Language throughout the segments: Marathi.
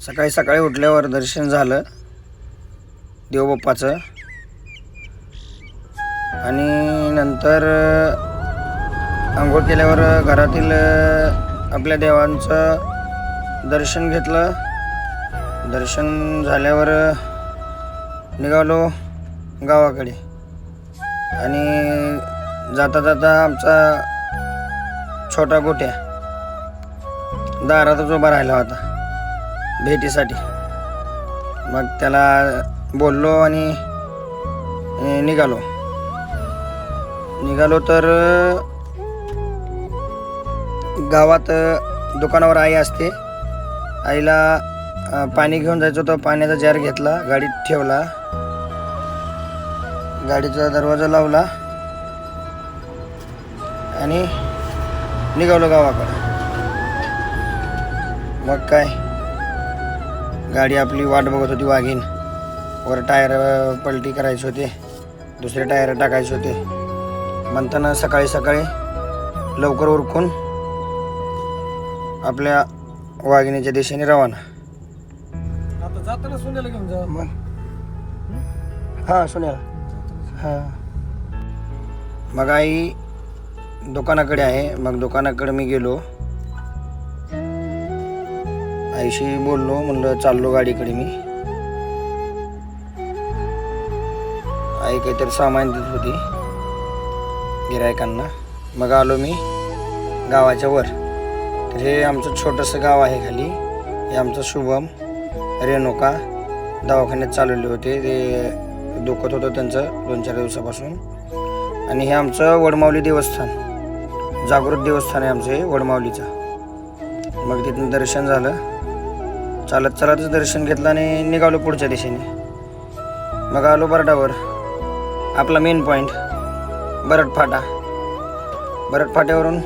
सकाळी सकाळी उठल्यावर दर्शन झालं. देवबाप्पाचं. आणि नंतर आंघोळ केल्यावर घरातील आपल्या देवांचं दर्शन घेतलं. दर्शन झाल्यावर निघालो गावाकडे. आणि जाता जाता आमचा छोटा गोट्या दारातच उभा राहिला होता. भेटीसाठी. मग त्याला बोललो आणि निघालो. निघालो तर गावात दुकानावर आई असते. आईला पाणी घेऊन जायचं होतं. पाण्याचा जार घेतला गाडीत ठेवला. गाडीचा दरवाजा लावला. आणि निघालो गावाकडे. मग काय? गाडी आपली वाट बघत होती वाघीन. वर टायर पलटी करायचे होते. दुसरे टायर टाकायचे होते. म्हणताना सकाळी सकाळी लवकर उरकून आपल्या वाघिणीच्या दिशेने रवाना. आता जाताना सोन्याला घेऊन जा. मग? हां सुनेल हां. मग आई दुकानाकडे आहे. मग दुकानाकडे मी गेलो. आईशी बोललो म्हणलं चाललो गाडीकडे मी. आई काहीतरी सामान देत होती गिरायकांना मग आलो मी गावाच्या वर. तर हे आमचं छोटंसं गाव आहे खाली. हे आमचं शुभम रेणुका दवाखान्यात चालवले होते. ते दुखत होतं त्यांचं दोन चार दिवसापासून. आणि हे आमचं वडमावली देवस्थान. जागृत देवस्थान आहे आमचं हे वडमावलीचं. मग तिथून दर्शन झालं. चालत चालतच दर्शन घेतलं आणि निघालो पुढच्या दिशेने. मग आलो बरडावर. आपला मेन पॉईंट बरड फाटा बरड फाट्यावरून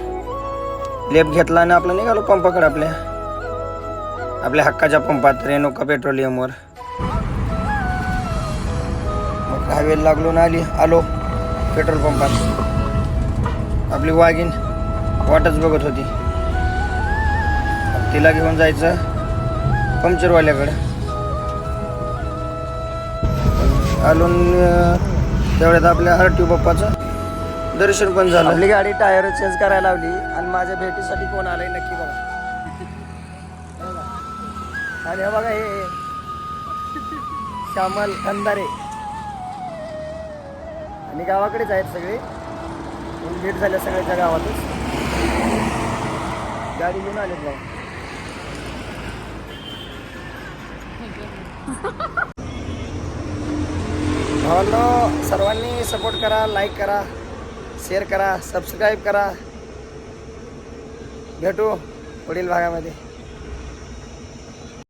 लेप घेतला आणि आपला निघालो पंपाकडे आपल्या आपल्या हक्काच्या पंपात रेणुका पेट्रोलियमवर. मग हायवे लागलो ना आली आलो पेट्रोल पंपात. आपली वाघीन वाटच बघत होती. तिला घेऊन जायचं. पंक्चरवाल्याकडं. आलो तेवढ्यात आपल्या आर टी बाप्पाचं दर्शन पण झालं. आपली गाडी टायर चेंज करायला लावली आणि माझ्या भेटीसाठी कोण आलंय नक्की बघा. आणि हे बघा हे. श्यामल खंदारे. आणि गावाकडेच आहेत सगळे. भेट झाल्या सगळ्याच्या गावातच. गाडी घेऊन आलेत भाऊ भावांनो सर्वांनी सपोर्ट करा लाईक करा शेअर करा सबस्क्राईब करा. भेटू पुढील भागामध्ये.